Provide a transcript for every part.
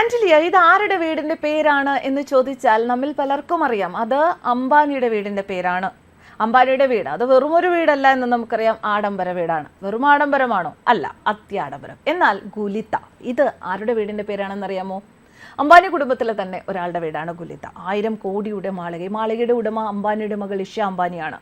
ആന്റലിയ ഇത് ആരുടെ വീടിന്റെ പേരാണ് എന്ന് ചോദിച്ചാൽ നമ്മിൽ പലർക്കും അറിയാം. അത് അംബാനിയുടെ വീടിന്റെ പേരാണ്. അംബാനിയുടെ വീട്. അത് വെറും ഒരു വീടല്ല എന്ന് നമുക്കറിയാം. ആഡംബര വീടാണ്. വെറും ആഡംബരമാണോ? അല്ല അത്യാഡംബരം. എന്നാൽ ഗുലിത്ത ഇത് ആരുടെ വീടിന്റെ പേരാണെന്നറിയാമോ അംബാനി കുടുംബത്തിലെ തന്നെ ഒരാളുടെ വീടാണ് ഗുലിത ആയിരം കോടിയുടെ മാളിക. മാളികയുടെ ഉടമ അംബാനിയുടെ മകൾ ഇഷ അംബാനിയാണ്.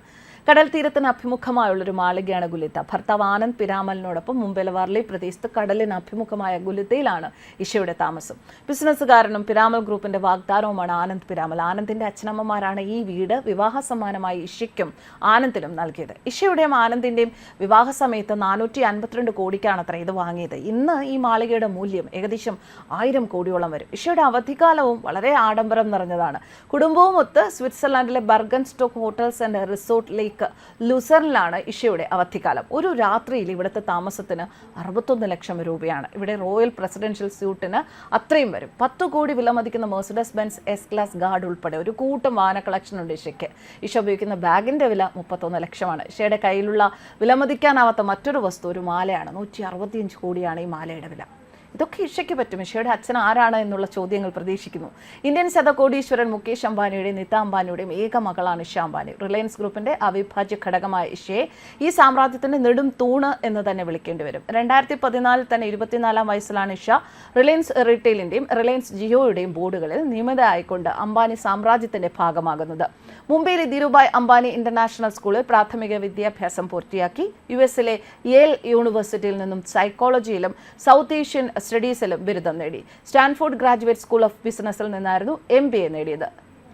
കടൽ തീരത്തിന് അഭിമുഖമായുള്ളൊരു മാളികയാണ് ഗുലിത്ത. ഭർത്താവ് ആനന്ദ് പിരാമലിനോടൊപ്പം മുംബൈയിലെ വർലി പ്രദേശത്ത് കടലിന് അഭിമുഖമായ ഗുലിത്തയിലാണ് ഇഷയുടെ താമസം. ബിസിനസ്സുകാരനും പിരാമൽ ഗ്രൂപ്പിന്റെ വാഗ്ദാനവുമാണ് ആനന്ദ് പിരാമൽ. ആനന്ദിന്റെ അച്ഛനമ്മമാരാണ് ഈ വീട് വിവാഹ സമ്മാനമായി ഇഷയ്ക്കും ആനന്ദിനും നൽകിയത്. ഇഷയുടെയും ആനന്ദിന്റെയും വിവാഹ സമയത്ത് നാനൂറ്റി അൻപത്തിരണ്ട് കോടിക്കാണ് അത്ര ഇത് വാങ്ങിയത്. ഇന്ന് ഈ മാളികയുടെ മൂല്യം ഏകദേശം ആയിരം കോടിയോളം വരും. ഇഷയുടെ അവധിക്കാലവും വളരെ ആഡംബരം നിറഞ്ഞതാണ്. കുടുംബവും ഒത്ത് സ്വിറ്റ്സർലാൻഡിലെ Burgenstock hotels and resort lake ലുസറിലാണ് ഇഷയുടെ അവധിക്കാലം. ഒരു രാത്രിയിൽ ഇവിടുത്തെ താമസത്തിന് അറുപത്തൊന്ന് ലക്ഷം രൂപയാണ്. ഇവിടെ റോയൽ പ്രസിഡൻഷ്യൽ സ്യൂട്ടിന് അത്രയും വരും. പത്ത് കോടി വിലമതിക്കുന്ന Mercedes Benz S class guard ഉൾപ്പെടെ ഒരു കൂട്ടം വാഹന കളക്ഷൻ ഉണ്ട് ഇഷയ്ക്ക് ഇഷ ഉപയോഗിക്കുന്ന ബാഗിന്റെ വില മുപ്പത്തൊന്ന് ലക്ഷമാണ്. ഇഷയുടെ കയ്യിലുള്ള വിലമതിക്കാനാവാത്ത മറ്റൊരു വസ്തു ഒരു മാലയാണ്. നൂറ്റി അറുപത്തിയഞ്ച് കോടിയാണ് ഈ മാലയുടെ വില. ഇതൊക്കെ ഇഷയ്ക്ക് പറ്റും. ഇഷയുടെ അച്ഛൻ ആരാണ് എന്നുള്ള ചോദ്യങ്ങൾ പ്രതീക്ഷിക്കുന്നു. ഇന്ത്യൻ ശതകോടീശ്വരൻ മുകേഷ് അംബാനിയുടെയും നിത അംബാനിയുടെയും ഏക മകളാണ് ഇഷ അംബാനി. റിലയൻസ് ഗ്രൂപ്പിന്റെ അവിഭാജ്യ ഘടകമായ ഇഷയെ ഈ സാമ്രാജ്യത്തിന്റെ നെടും തൂണ് എന്ന് തന്നെ വിളിക്കേണ്ടി വരും. രണ്ടായിരത്തി പതിനാലിൽ തന്നെ ഇരുപത്തിനാലാം വയസ്സിലാണ് ഇഷ റിലയൻസ് റീറ്റെയിലിന്റെയും റിലയൻസ് ജിയോയുടെയും ബോർഡുകളിൽ നിയമിതയായിക്കൊണ്ട് അംബാനി സാമ്രാജ്യത്തിന്റെ ഭാഗമാകുന്നത്. മുംബൈയിലെ ധീരുഭായ് അംബാനി ഇന്റർനാഷണൽ സ്കൂളിൽ പ്രാഥമിക വിദ്യാഭ്യാസം പൂർത്തിയാക്കി. യു എസിലെ യേൽ യൂണിവേഴ്സിറ്റിയിൽ നിന്നും സൈക്കോളജിയിലും സൗത്ത് ഏഷ്യൻ സ്റ്റഡീസിലും ബിരുദം നേടി. സ്റ്റാൻഫോർഡ് ഗ്രാജുവേറ്റ് സ്കൂൾ ഓഫ് ബിസിനസ്സിൽ നിന്നായിരുന്നു എം ബി എ നേടിയത്.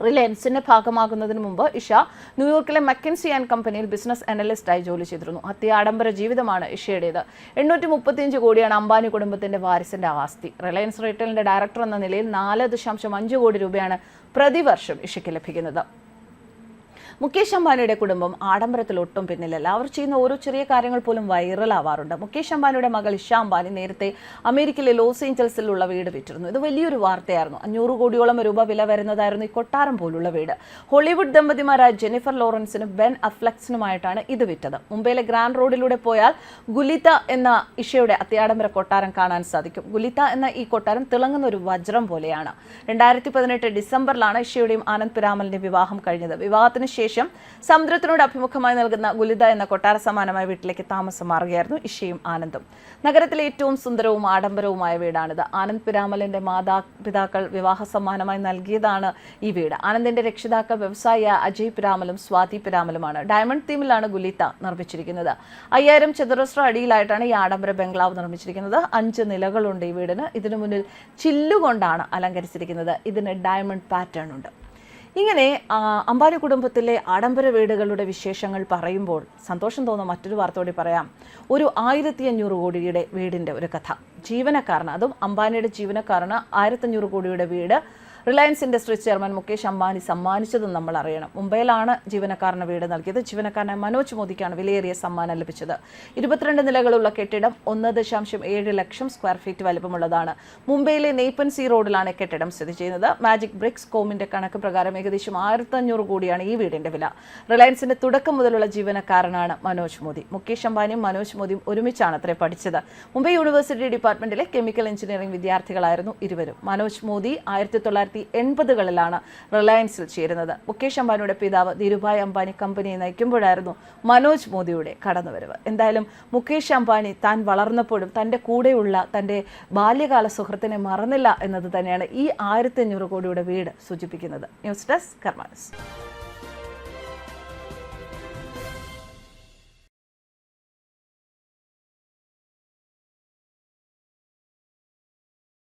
റിലയൻസിന്റെ ഭാഗമാകുന്നതിന് മുമ്പ് ഇഷ ന്യൂയോർക്കിലെ മക്കൻസി ആൻഡ് കമ്പനിയിൽ ബിസിനസ് അനലിസ്റ്റായി ജോലി ചെയ്തിരുന്നു. അത്യാഡംബര ജീവിതമാണ് ഇഷയുടേത്. എണ്ണൂറ്റി മുപ്പത്തിയഞ്ച് കോടിയാണ് അംബാനി കുടുംബത്തിന്റെ വാരിസിന്റെ ആസ്തി. റിലയൻസ് റീറ്റെയിലിന്റെ ഡയറക്ടർ എന്ന നിലയിൽ നാല് ദശാംശം അഞ്ച് കോടി രൂപയാണ് പ്രതിവർഷം ഇഷയ്ക്ക് ലഭിക്കുന്നത്. മുകേഷ് അംബാനിയുടെ കുടുംബം ആഡംബരത്തിൽ ഒട്ടും പിന്നിലല്ല. അവർ ചെയ്യുന്ന ഓരോ ചെറിയ കാര്യങ്ങൾ പോലും വൈറലാവാറുണ്ട്. മുകേഷ് അംബാനിയുടെ മകൾ ഇഷ അംബാനി നേരത്തെ അമേരിക്കയിലെ ലോസ് ഏഞ്ചൽസിലുള്ള വീട് വിറ്റിരുന്നു. ഇത് വലിയൊരു വാർത്തയായിരുന്നു. അഞ്ഞൂറ് കോടിയോളം രൂപ വില വരുന്നതായിരുന്നു ഈ കൊട്ടാരം പോലുള്ള വീട്. ഹോളിവുഡ് ദമ്പതിമാരായ ജെനിഫർ ലോറൻസിനും ബെൻ അഫ്ലക്സിനുമായിട്ടാണ് ഇത് വിറ്റത്. മുംബൈയിലെ ഗ്രാൻഡ് റോഡിലൂടെ പോയാൽ ഗുലിത എന്ന ഇഷയുടെ അത്യാഡംബര കൊട്ടാരം കാണാൻ സാധിക്കും. ഗുലിത എന്ന ഈ കൊട്ടാരം തിളങ്ങുന്ന ഒരു വജ്രം പോലെയാണ്. രണ്ടായിരത്തി പതിനെട്ട് ഡിസംബറിലാണ് ഇഷയുടെയും ആനന്ദ് പിരാമലിന്റെ വിവാഹം കഴിഞ്ഞത്. വിവാഹത്തിന് ശേഷം സമുദ്രത്തിനോട് അഭിമുഖമായി നൽകുന്ന ഗുലിത എന്ന കൊട്ടാര സമാനമായ വീട്ടിലേക്ക് താമസം മാറുകയായിരുന്നു ഇഷയും ആനന്ദും. നഗരത്തിലെ ഏറ്റവും സുന്ദരവും ആഡംബരവുമായ വീടാണിത്. ആനന്ദ് പിരാമലിന്റെ മാതാപിതാക്കൾ വിവാഹ സമ്മാനമായി നൽകിയതാണ് ഈ വീട്. ആനന്ദിന്റെ രക്ഷിതാക്കൾ വ്യവസായിയായ അജയ് പിരാമലും സ്വാതി പിരാമലുമാണ്. ഡയമണ്ട് തീമിലാണ് ഗുലിത നിർമ്മിച്ചിരിക്കുന്നത്. അയ്യായിരം ചതുരശ്ര അടിയിലായിട്ടാണ് ഈ ആഡംബര ബംഗ്ലാവ് നിർമ്മിച്ചിരിക്കുന്നത്. അഞ്ച് നിലകളുണ്ട് ഈ വീടിന്. ഇതിനു മുന്നിൽ ചില്ലുകൊണ്ടാണ് അലങ്കരിച്ചിരിക്കുന്നത്. ഇതിന് ഡയമണ്ട് പാറ്റേൺ ഉണ്ട്. ഇങ്ങനെ അമ്പാരി കുടുംബത്തിലെ ആഡംബര വീടുകളുടെ വിശേഷങ്ങൾ പറയുമ്പോൾ സന്തോഷം തോന്നുന്ന മറ്റൊരു വാർത്തയോടെ പറയാം. ഒരു ആയിരത്തി അഞ്ഞൂറ് കോടിയുടെ വീടിന്റെ ഒരു കഥ. ജീവനക്കാരന് അതും അംബാനിയുടെ ജീവനക്കാരന് ആയിരത്തഞ്ഞൂറ് കോടിയുടെ വീട് Reliance industries chairman Mukesh Ambani സമ്മാനിച്ചതും നമ്മൾ അറിയണം. മുംബൈയിലാണ് ജീവനക്കാരന് വീട് നൽകിയത്. ജീവനക്കാരനെ മനോജ് മോദിക്കാണ് വിലയേറിയ സമ്മാനം ലഭിച്ചത്. ഇരുപത്തിരണ്ട് നിലകളുള്ള കെട്ടിടം ഒന്ന് ദശാംശം ഏഴ് ലക്ഷം സ്ക്വയർ ഫീറ്റ് വലിപ്പമുള്ളതാണ്. മുംബൈയിലെ നെയ്പ്പൻസി റോഡിലാണ് കെട്ടിടം സ്ഥിതി ചെയ്യുന്നത്. മാജിക് ബ്രിക്സ് കോമിന്റെ കണക്ക് പ്രകാരം ഏകദേശം ആയിരത്തി അഞ്ഞൂറ് കോടിയാണ് ഈ വീടിന്റെ വില. റിലയൻസിന്റെ തുടക്കം മുതലുള്ള ജീവനക്കാരനാണ് മനോജ് മോദി. മുകേഷ് അംബാനിയും മനോജ് മോദിയും ഒരുമിച്ചാണ് അത്രേ പഠിച്ചത്. മുംബൈ യൂണിവേഴ്സിറ്റി ഡിപ്പാർട്ട്മെന്റിലെ കെമിക്കൽ എഞ്ചിനീയറിംഗ് വിദ്യാർത്ഥികളായിരുന്നു ഇരുവരും. മനോജ് മോദി ആയിരത്തി തൊള്ളായിരത്തി എൺപതുകളിലാണ് റിലയൻസിൽ ചേരുന്നത്. മുകേഷ് അംബാനിയുടെ പിതാവ് ധീരുഭായ് അംബാനി കമ്പനിയെ നയിക്കുമ്പോഴായിരുന്നു മനോജ് മോദിയുടെ കടന്നുവരവ്. എന്തായാലും മുകേഷ് അംബാനി താൻ വളർന്നപ്പോഴും തന്റെ കൂടെയുള്ള തന്റെ ബാല്യകാല സുഹൃത്തിനെ മറന്നില്ല എന്നത് തന്നെയാണ് ഈ ആയിരത്തി അഞ്ഞൂറ് കോടിയുടെ വീട് സൂചിപ്പിക്കുന്നത്. News desk കർമാനസ്